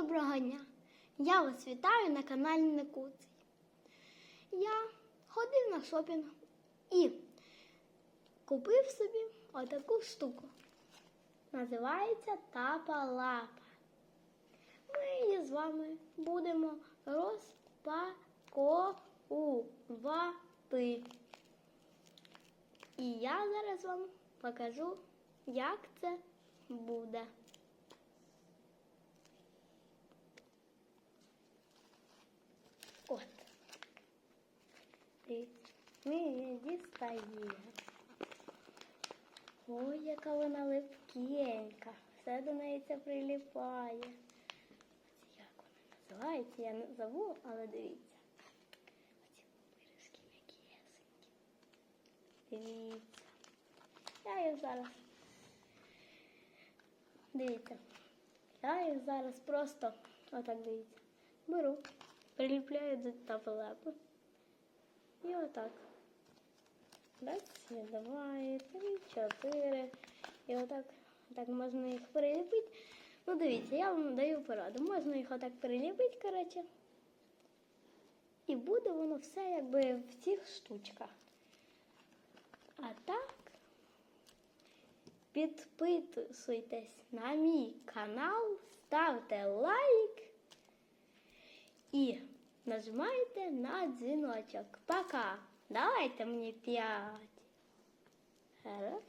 доброго дня! Я вас вітаю на каналі Некуций. Я ходив на шопінг і купив собі отаку штуку. Називається Тапа Лапа. Ми її з вами будемо розпаковувати. І я зараз вам покажу, як це буде. Дивіться, ми її. Ой, яка вона липкенька. Все до неї це приліпає. Ось як вона називається, я не забула, але дивіться. Оці пиріжки м'якесенькі. Дивіться. Я їх зараз. Дивіться. Я їх зараз просто отак дивіться. Беру, приліпляю до таблету. І отак. Раз, два, три, чотири. І отак, отак можна їх приліпити. Ну, дивіться, я вам даю пораду. Можна їх отак приліпити, коротше. І буде воно все якби в цих штучках. А так, підписуйтесь на мій канал, ставте лайк і нажимайте на дзвіночок. Пока. Давайте мені п'ять. Раз,